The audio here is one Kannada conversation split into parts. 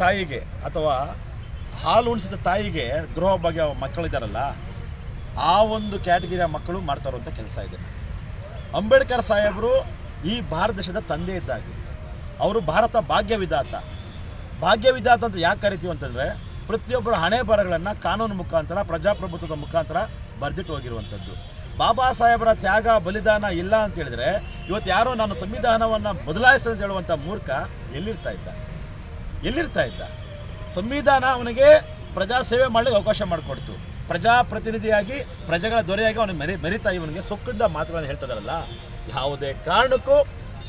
ತಾಯಿಗೆ ಅಥವಾ ಹಾಲು ಉಣಿಸಿದ ತಾಯಿಗೆ ದ್ರೋಹ ಭಾಗ್ಯ ಮಕ್ಕಳಿದ್ದಾರಲ್ಲ, ಆ ಒಂದು ಕ್ಯಾಟಗಿರಿಯ ಮಕ್ಕಳು ಮಾಡ್ತಾ ಇರುವಂಥ ಕೆಲಸ ಇದೆ. ಅಂಬೇಡ್ಕರ್ ಸಾಹೇಬರು ಈ ಭಾರತ ದೇಶದ ತಂದೆ ಇದ್ದಾಗ. ಅವರು ಭಾರತ ಭಾಗ್ಯ ಭಾಗ್ಯವಿದಾತ ಭಾಗ್ಯ ವಿಧಾತ ಅಂತ ಯಾಕೆ ಕರಿತೀವಿ ಅಂತಂದರೆ, ಪ್ರತಿಯೊಬ್ಬರ ಹಣೆ ಬರಗಳನ್ನು ಕಾನೂನು ಮುಖಾಂತರ, ಪ್ರಜಾಪ್ರಭುತ್ವದ ಮುಖಾಂತರ ಬರೆದಿಟ್ಟು ಹೋಗಿರುವಂಥದ್ದು. ಬಾಬಾ ಸಾಹೇಬರ ತ್ಯಾಗ, ಬಲಿದಾನ ಇಲ್ಲ ಅಂತ ಹೇಳಿದ್ರೆ, ಇವತ್ತು ಯಾರೋ ನನ್ನ ಸಂವಿಧಾನವನ್ನು ಬದಲಾಯಿಸಲು ಹೇಳುವಂಥ ಮೂರ್ಖ ಎಲ್ಲಿರ್ತಾ ಇದ್ದ? ಎಲ್ಲಿರ್ತಾ ಇದ್ದ? ಸಂವಿಧಾನ ಅವನಿಗೆ ಪ್ರಜಾ ಸೇವೆ ಮಾಡಲಿಕ್ಕೆ ಅವಕಾಶ ಮಾಡಿಕೊಡ್ತು. ಪ್ರಜಾಪ್ರತಿನಿಧಿಯಾಗಿ ಪ್ರಜೆಗಳ ದೊರೆಯಾಗಿ ಅವನಿಗೆ ಮರಿ, ಮರಿತಾ ಇವನಿಗೆ ಸೊಕ್ಕಿದ್ದ ಮಾತುಗಳನ್ನು ಹೇಳ್ತಿದಾರಲ್ಲ ಯಾವುದೇ ಕಾರಣಕ್ಕೂ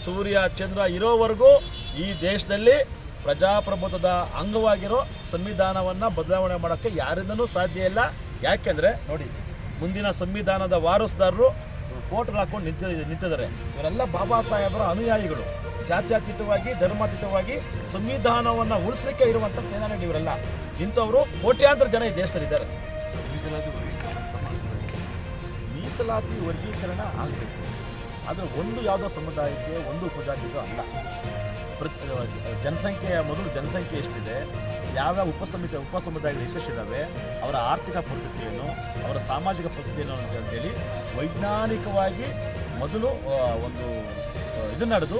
ಸೂರ್ಯ, ಚಂದ್ರ ಇರೋವರೆಗೂ ಈ ದೇಶದಲ್ಲಿ ಪ್ರಜಾಪ್ರಭುತ್ವದ ಅಂಗವಾಗಿರೋ ಸಂವಿಧಾನವನ್ನು ಬದಲಾವಣೆ ಮಾಡೋಕ್ಕೆ ಯಾರಿಂದನೂ ಸಾಧ್ಯ ಇಲ್ಲ. ಯಾಕೆಂದರೆ ನೋಡಿ, ಮುಂದಿನ ಸಂವಿಧಾನದ ವಾರಸುದಾರರು ಕೋರ್ಟ್ಗೆ ಹಾಕೊಂಡು ನಿಂತ ನಿಂತಿದ್ದಾರೆ. ಇವರೆಲ್ಲ ಬಾಬಾ ಸಾಹೇಬರ ಅನುಯಾಯಿಗಳು. ಜಾತ್ಯತೀತವಾಗಿ, ಧರ್ಮಾತೀತವಾಗಿ ಸಂವಿಧಾನವನ್ನು ಉಳಿಸಲಿಕ್ಕೆ ಇರುವಂಥ ಸೇನಾನಿ ಇವರೆಲ್ಲ. ಇಂಥವರು ಕೋಟ್ಯಾಂತರ ಜನ ಈ ದೇಶದಲ್ಲಿದ್ದಾರೆ. ಮೀಸಲಾತಿ ಮೀಸಲಾತಿ ವರ್ಗೀಕರಣ ಆಗಬೇಕು. ಆದರೆ ಒಂದು ಯಾವುದೋ ಸಮುದಾಯಕ್ಕೆ, ಒಂದು ಉಪಜಾತಿಗೂ ಅಲ್ಲ. ಪ್ರತಿ ಜನಸಂಖ್ಯೆಯ ಮೊದಲು ಜನಸಂಖ್ಯೆ ಎಷ್ಟಿದೆ, ಯಾವ್ಯಾವ ಉಪಸಮಿತಿ ಉಪಸಮುದಾಯಗಳು ಎಷ್ಟೆಷ್ಟಿದ್ದಾವೆ ಅವರ ಆರ್ಥಿಕ ಪರಿಸ್ಥಿತಿ ಏನು, ಅವರ ಸಾಮಾಜಿಕ ಪರಿಸ್ಥಿತಿ ಏನು ಅಂತ ಅಂತೇಳಿ ವೈಜ್ಞಾನಿಕವಾಗಿ ಮೊದಲು ಒಂದು ಇದನ್ನು ಇದು ನಡೆದು